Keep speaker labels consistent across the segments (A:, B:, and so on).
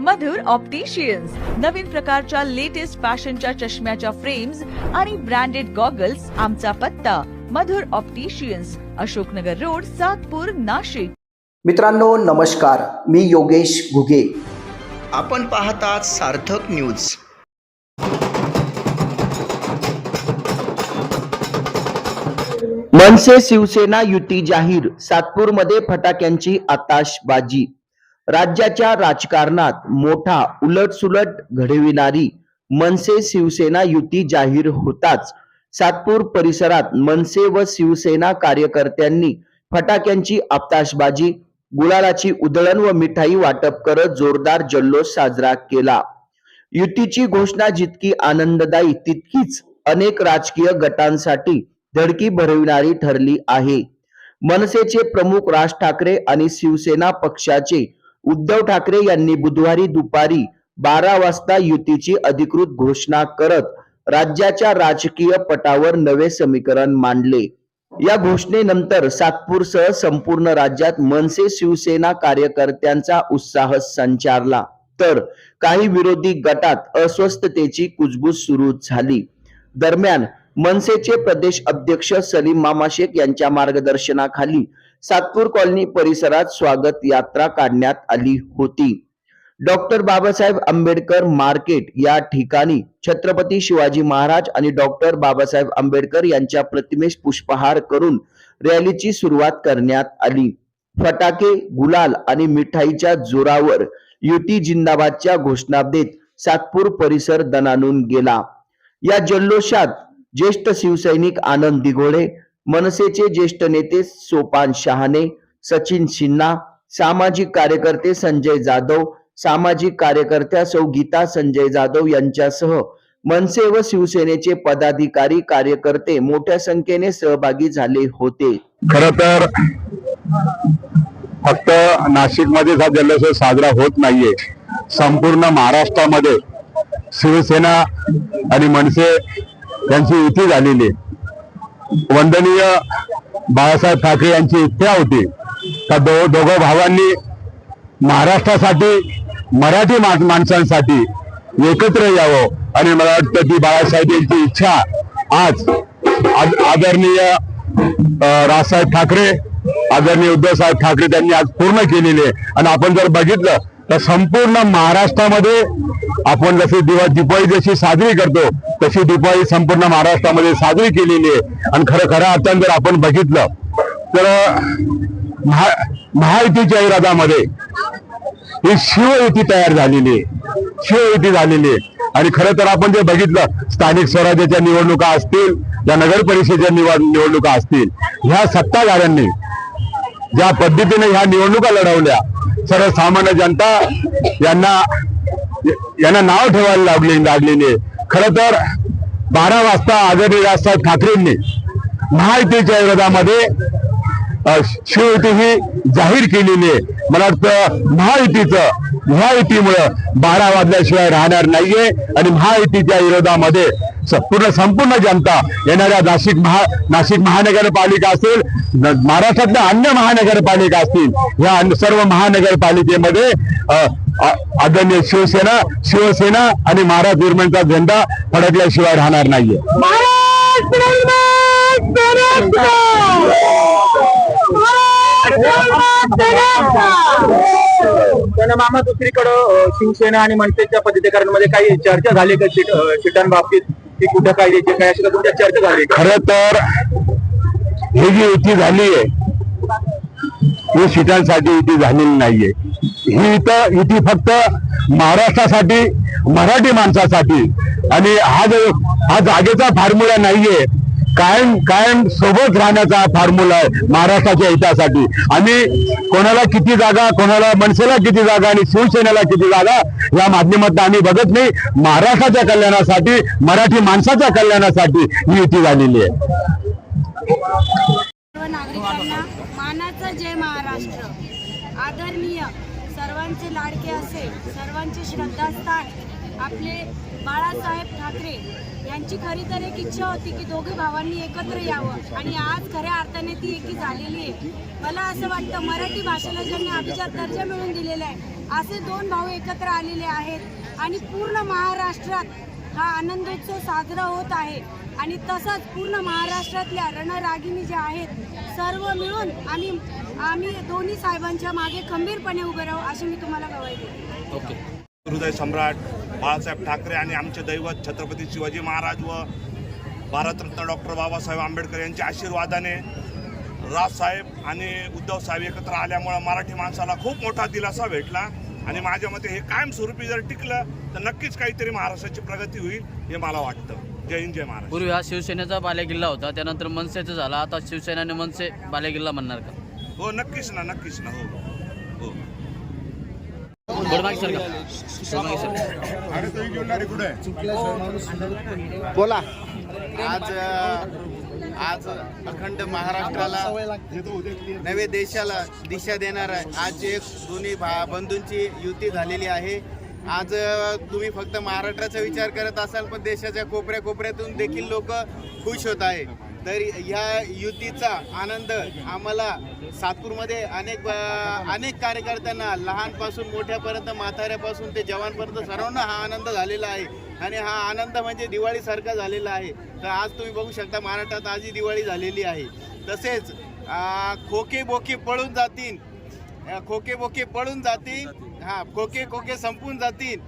A: मधुर opticians नवीन प्रकारच्या latest फॅशनच्या चष्म्याच्या फ्रेम्स आणि ब्रँडेड गॉगल्स आमचा पत्ता. Madhur opticians Ashoknagar road Satpur Nashik.
B: मित्रांनो नमस्कार. मी योगेश घुगे.
C: आपण पाहतात सार्थक न्यूज
B: मनसे शिवसेना युती जाहीर. सातपूरमध्ये फटाक्यांची आताशबाजी. राज्याच्या राजकारणात मोठा उलटसुलट घडविणारी मनसे शिवसेना युती जाहीर होताच. सातपूर परिसरात मनसे व शिवसेना कार्यकर्त्यांनी फटाक्यांची आताशबाजी गुलालाची उधळण व मिठाई वाटप करत जोरदार जल्लोष साजरा केला. युतीची घोषणा जितकी आनंददायी तितकीच अनेक राजकीय गटांसाठी धडकी भरविणारी ठरली आहे. मनसेचे प्रमुख राज ठाकरे आणि शिवसेना पक्षाचे उद्धव ठाकरे यांनी बुधवारी दुपारी बारा वाजता युतीची अधिकृत घोषणा करत राज्याच्या राजकीय पटावर नवे समीकरण मांडले. या घोषणेनंतर सातपूरसह संपूर्ण राज्यात मनसे शिवसेना कार्यकर्त्यांचा उत्साह संचारला. तर काही विरोधी गटात अस्वस्थतेची कुजबूज सुरू झाली. दरम्यान मनसेचे प्रदेश अध्यक्ष सलीम मामा शेख यांच्या मार्गदर्शनाखाली सातपूर कॉलनी परिसरात स्वागत यात्रा काढण्यात आली होती. डॉक्टर बाबासाहेब आंबेडकर मार्केट या ठिकाणी छत्रपती शिवाजी महाराज आणि डॉक्टर बाबासाहेब आंबेडकर यांच्या प्रतिमेस पुष्पहार करून रॅलीची सुरुवात करण्यात आली. फटाके गुलाल आणि मिठाईच्या जोरावर युती जिंदाबादच्या घोषणा देत सातपूर परिसर दणानून गेला. या जल्लोषात ज्येष्ठ शिवसैनिक आनंद दिघोडे मनसेचे ज्येष्ठ नेते सोपान शहाणे सचिन सिन्हा सामाजिक कार्यकर्ते संजय जाधव सामाजिक कार्यकर्त्या सौ गीता संजय जाधव यांच्यासह मनसे व शिवसेनेचे पदाधिकारी कार्यकर्ते मोठ्या संख्येने सहभागी झाले होते
D: खर तर फक्त नाशिकमध्ये हा जल्लोष साजरा होत नाहीये संपूर्ण महाराष्ट्रामध्ये शिवसेना आणि मनसे यांची युती झालेली आहे. वंदनीय बाळासाहेब ठाकरे यांची इच्छा होती. त्या दो दोघं भावांनी महाराष्ट्रासाठी मराठी माणसांसाठी एकत्र यावं आणि मला वाटतं ती बाळासाहेब यांची इच्छा आज आद- आदरणीय राजसाहेब ठाकरे आदरणीय उद्धवसाहेब ठाकरे त्यांनी आज पूर्ण केलेली आहे. आणि आपण जर बघितलं तर संपूर्ण महाराष्ट्रामध्ये आपण जशी दिवा दिपाळी जशी साजरी करतो तशी दिवाळी संपूर्ण महाराष्ट्रामध्ये साजरी केलेली आहे. आणि खरं खऱ्या अर्थानं जर आपण बघितलं तर महा महायुतीच्या इरादामध्ये ही शिवयुती तयार झालेली आहे. शिवयुती झालेली आहे. आणि खरं तर आपण जे बघितलं स्थानिक स्वराज्याच्या निवडणुका असतील या नगर परिषदेच्या निवड निवडणुका असतील ह्या सत्ताधाऱ्यांनी ज्या पद्धतीने ह्या निवडणुका लढवल्या सर्वसामान्य जनता यांना यांना नाव ठेवायला लागले लागलेली आहे. खरं तर बारा वाजता आदरणीय राजसाहेब ठाकरेंनी महायुतीच्या विरोधामध्ये शिवयुती ही जाहीर केलेली आहे. मला वाटतं महायुतीचं महायुतीमुळं बारा वाजल्याशिवाय राहणार नाहीये आणि महायुतीच्या विरोधामध्ये पूर्ण संपूर्ण जनता येणाऱ्या नाशिक महा नाशिक महानगरपालिका असेल महाराष्ट्रातल्या अन्य महानगरपालिका असतील ह्या सर्व महानगरपालिकेमध्ये आदरणीय शिवसेना शिवसेना आणि महाराज निर्माणचा झेंडा फडकल्याशिवाय राहणार नाहीये.
E: पण मामा दुसरीकडं शिवसेना आणि मनसेच्या पद्धतीकरणामध्ये काही चर्चा झाली का सीटांबाबतीत की कुठं काय द्यायचे काय अशी का तुमच्या चर्चा झाली का?
D: खर तर ही जी युती झाली आहे ही सीटांसाठी युती झालेली नाहीये. ही इथं युती फक्त महाराष्ट्रासाठी मराठी माणसासाठी. आणि हा जो हा जागेचा फॉर्म्युला नाहीये. कायम कायम सोबत राहण्याचा फॉर्म्युला आहे महाराष्ट्राच्या हितासाठी. आणि कोणाला किती जागा कोणाला मनसेला किती जागा आणि शिवसेनेला किती जागा या माध्यमातून आम्ही बघत नाही. महाराष्ट्राच्या कल्याणासाठी मराठी माणसाच्या कल्याणासाठी ही युती झालेली आहे
F: सर्व नागरिकांना मानाचा जय महाराष्ट्र आदरणीय सर्वांचे लाडके असे सर्वांचे श्रद्धास्थान आपले बाळासाहेब ठाकरे यांची खरी तर एक इच्छा होती की दोघे भावांनी एकत्र यावं आणि आज खऱ्या अर्थाने ती एकी झालेली आहे. मला असं वाटतं मराठी भाषेला ज्यांनी अभिजात दर्जा मिळवून दिलेला आहे असे दोन भाऊ एकत्र आलेले आहेत आणि पूर्ण महाराष्ट्रात हा आनंदोत्सव साजरा होत आहे. आणि तसंच पूर्ण महाराष्ट्रातल्या रणरागिणी ज्या आहेत सर्व मिळून आम्ही आम्ही दोन्ही साहेबांच्या मागे खंबीरपणे उभे राहू अशी मी तुम्हाला गवाही देते.
G: हृदय सम्राट बाळासाहेब ठाकरे आणि आमचे दैवत छत्रपती शिवाजी महाराज व भारतरत्न डॉक्टर बाबासाहेब आंबेडकर यांच्या आशीर्वादाने राजसाहेब आणि उद्धव साहेब एकत्र आल्यामुळं मराठी माणसाला खूप मोठा दिलासा भेटला. आणि माझ्या मते हे कायमस्वरूपी जर टिकलं तर नक्कीच काहीतरी महाराष्ट्राची प्रगती होईल हे मला वाटतं. जय हिंद जय महाराष्ट्र.
H: पूर्वी हा शिवसेनेचा बालेकिल्ला होता त्यानंतर मनसेचा झाला. आता शिवसेना आणि मनसे बालेकिल्ला म्हणणार का?
G: हो नक्कीच ना नक्कीच ना हो हो.
H: सर का?
I: बोला. आज आज अखंड महाराष्ट्राला नवे देशाला दिशा देणार आहे. आज एक दोन्ही भा बंधूंची युती झालेली आहे. आज तुम्ही फक्त महाराष्ट्राचा विचार करत असाल पण देशाच्या कोपऱ्या कोपऱ्यातून देखील लोक खुश होत आहे तर ह्या युतीचा आनंद आम्हाला सातपूरमध्ये अनेक अनेक कार्यकर्त्यांना लहानपासून मोठ्यापर्यंत म्हाताऱ्यापासून ते जवानपर्यंत सर्वांना हा आनंद झालेला आहे. आणि हा आनंद म्हणजे दिवाळीसारखा झालेला आहे. तर आज तुम्ही बघू शकता महाराष्ट्रात आजही दिवाळी झालेली आहे. तसेच खोके बोके पळून जातील. खोके बोके पळून जातील. हा खोके खोके संपून जातील.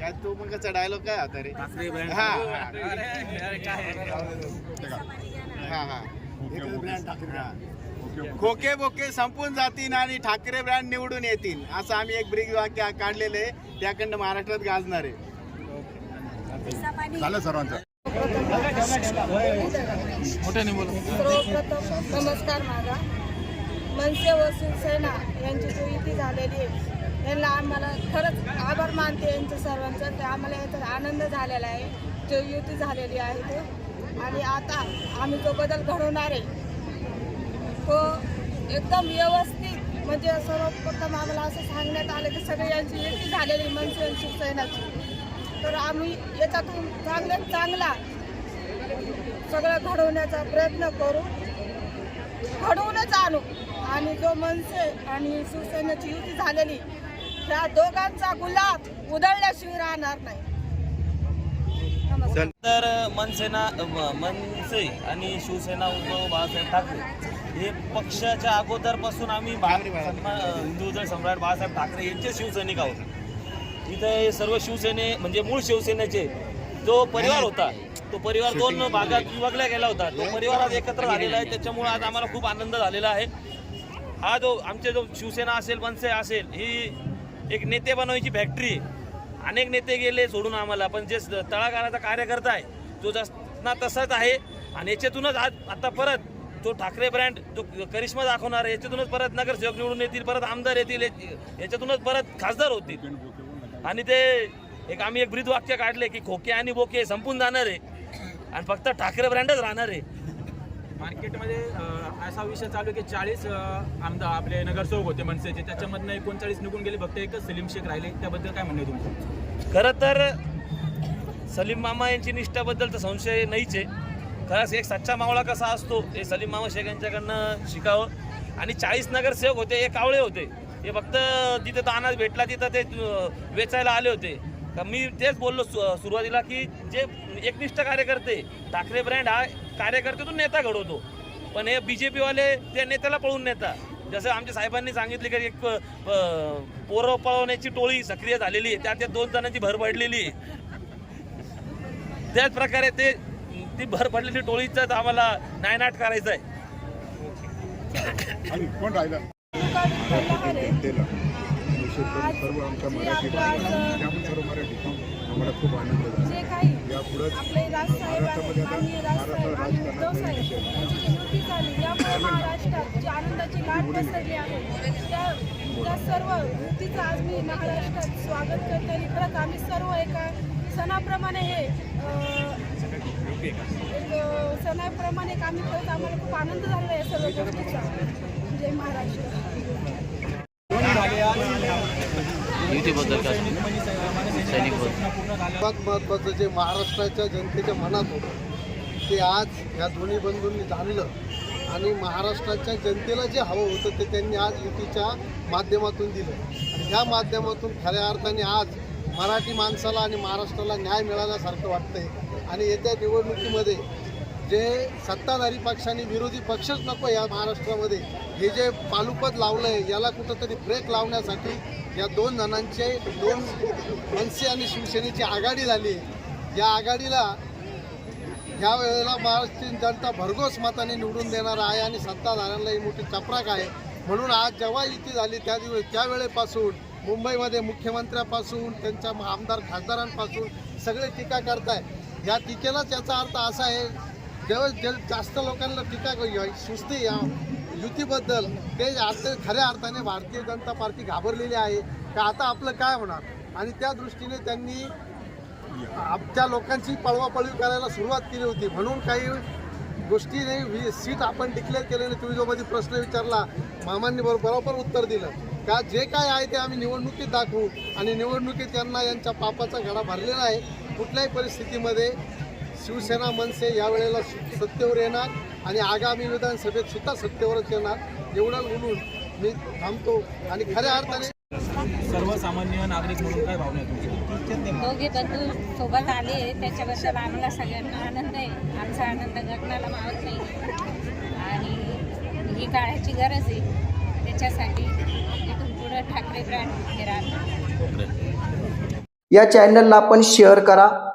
I: काय तो मग डायलॉग काय होता रे? हा हा. हा हा. खोके बोके संपून जातील आणि ठाकरे ब्रँड निवडून येतील. असं आम्ही एक ब्रिग वाक्य काढलेलं आहे. त्याकडनं महाराष्ट्रात गाजणार आहे.
F: सर्वप्रथम नमस्कार माझा मनसे व शिवसेना यांची जो युती झालेली आहे. यांना आम्हाला खरंच आभार मानते यांचं सर्वांचं. ते आम्हाला याचा आनंद झालेला आहे. जो युती झालेली आहे ते आणि आता आम्ही जो बदल घडवणार आहे तो एकदम व्यवस्थित म्हणजे सर्वप्रथम आम्हाला असं सांगण्यात आलं की सगळी यांची युती झालेली मनसे आणि शिवसेनाची. तर आम्ही याच्यातून चांगल्यात चांगला सगळं घडवण्याचा प्रयत्न करू. घडवूनच आणू. आणि जो मनसे आणि शिवसेनेची युती झालेली त्या दोघांचा गुलाब उधळल्याशिवाय राहणार नाही.
J: तर मनसेना मनसे आणि शिवसेना उद्धव बाळासाहेब ठाकरे हे पक्षाच्या अगोदरपासून आम्ही हिंदू जळ सम्राट बाळासाहेब ठाकरे यांचे शिवसैनिक आहोत. इथे हे सर्व शिवसेने म्हणजे मूळ शिवसेनेचे जो परिवार होता तो परिवार दोन भागात विभागला गेला होता. तो परिवार आज एकत्र झालेला आहे. त्याच्यामुळे आज आम्हाला खूप आनंद झालेला आहे. हा जो आमचे जो शिवसेना असेल मनसे असेल ही एक नेते बनवायची फॅक्टरी अनेक नेते गेले सोडून आम्हाला पण जे तळागाळाचा कार्यकर्ता आहे तो जस ना तसाच आहे. आणि याच्यातूनच आज आता परत जो ठाकरे ब्रँड जो करिश्मा दाखवणार आहे. याच्यातूनच परत नगरसेवक निवडून येतील परत आमदार येतील याच्यातूनच परत खासदार होतील. आणि ते एक आम्ही एक ब्रीद वाक्य काढले की खोके आणि बोके संपून जाणार आहे. आणि फक्त ठाकरे ब्रँडच राहणार आहे.
E: मार्केटमध्ये असा विषय चालू आहे की चाळीस आमदार आपले नगरसेवक होते मनसेचे. त्याच्यामधनं एकोणचाळीस निघून गेले फक्त एकच सलीम शेख राहिले. त्याबद्दल काय म्हणणं तुमचं?
J: खरं तर सलीम मामा यांची निष्ठाबद्दल तर संशय नाहीच आहे. खरंच एक सच्चा मावळा कसा असतो हे सलीम मामा शेख यांच्याकडनं शिकावं. आणि चाळीस नगरसेवक होते हे कावळे होते. हे फक्त तिथं तानाच अनाज भेटला तिथं ते वेचायला आले होते. का मी तेच बोललो सुरुवातीला की जे एकनिष्ठ कार्यकर्ते ठाकरे ब्रँड हा कार्यकर्त्यातून नेता घडवतो. पण हे बी जे पीवाले त्या नेत्याला पळून नेता. जसं आमच्या साहेबांनी सांगितले की एक पोरं पळवण्याची टोळी सक्रिय झालेली आहे त्यात त्या दोन जणांची भर पडलेली आहे. त्याच प्रकारे ते ती भर पडलेली टोळीचा आम्हाला नायनाट करायचं आहे
F: जे काही आपले राजसाहेब आहेत माननीय राजसाहेब आणि उद्धव साहेब यांची जी युती झाली यामुळे महाराष्ट्रात जी आनंदाची लाट पसरली आहे त्या सर्व आज मी महाराष्ट्रात स्वागत करते आणि खरंच आम्ही सर्व एका सणाप्रमाणे हे सणाप्रमाणे आम्ही खरंच आम्हाला खूप आनंद आहे या सर्व गोष्टीचा. जय महाराष्ट्र
H: युतीबद्दल काय
E: सैनिक म्हणजे सै- माने
H: सैनिक
E: सैनिकांचं
H: बोल.
E: स्वप्न युतीबद्दल झालं
K: सर्वात महत्त्वाचं जे महाराष्ट्राच्या जनतेच्या मनात होतं ते आज ह्या दोन्ही बंधूंनी जाणलं. आणि महाराष्ट्राच्या जनतेला जे हवं होतं ते त्यांनी आज युतीच्या माध्यमातून दिलं. आणि ह्या माध्यमातून खऱ्या अर्थाने आज मराठी माणसाला आणि महाराष्ट्राला न्याय मिळाल्यासारखं वाटतंय. आणि येत्या निवडणुकीमध्ये जे सत्ताधारी पक्षांनी विरोधी पक्षच नको या महाराष्ट्रामध्ये. हे जे पालुपद लावलं आहे याला कुठंतरी ब्रेक लावण्यासाठी या दोन जणांचे दोन मनसे आणि शिवसेनेची आघाडी झाली. या आघाडीला ह्या वेळेला महाराष्ट्रीयन जनता भरघोस मताने निवडून देणार आहे आणि सत्ताधाऱ्यांना ही मोठी चपराक आहे. म्हणून आज जेव्हा युती झाली त्या दिवस त्यावेळेपासून मुंबईमध्ये मुख्यमंत्र्यापासून त्यांच्या आमदार खासदारांपासून सगळे टीका करताय. या टीकेलाच याचा अर्थ असा आहे जेव्हा जे जास्त लोकांना टीका सुस्ती या युतीबद्दल. ते अर्थ खऱ्या अर्थाने भारतीय जनता पार्टी घाबरलेली आहे. का आता आपलं काय होणार? आणि त्या दृष्टीने त्यांनी आमच्या लोकांची पळवापळवी करायला सुरुवात केली होती. म्हणून काही गोष्टीने नाही सीट आपण डिक्लेअर केल्याने तुम्ही जो मध्ये प्रश्न विचारला मामांनी बरोबर बरोबर उत्तर दिलं. का जे काय आहे ते आम्ही निवडणुकीत दाखवू. आणि निवडणुकीत त्यांना यांच्या पापाचा घडा भरलेला आहे. कुठल्याही परिस्थितीमध्ये शिवसेना मनसे यावेळेला सु- सत्तेवर येणार आणि आगामी विधानसभेत सुद्धा सत्तेवरच येणार. एवढं बोलून मी थांबतो आणि खऱ्या अर्थाने
E: सर्वसामान्य नागरिक म्हणून काय भावना
F: दोघे बंधू सोबत आले त्याच्याबद्दल आम्हाला सगळ्यांना आनंद आहे. आमचा आनंद गगनाला मावत नाही. आणि ही काळाची गरज आहे. त्याच्यासाठी इथून पुढं ठाकरे ब्रँड हे राहणार
B: या चॅनलला आपण शेअर करा.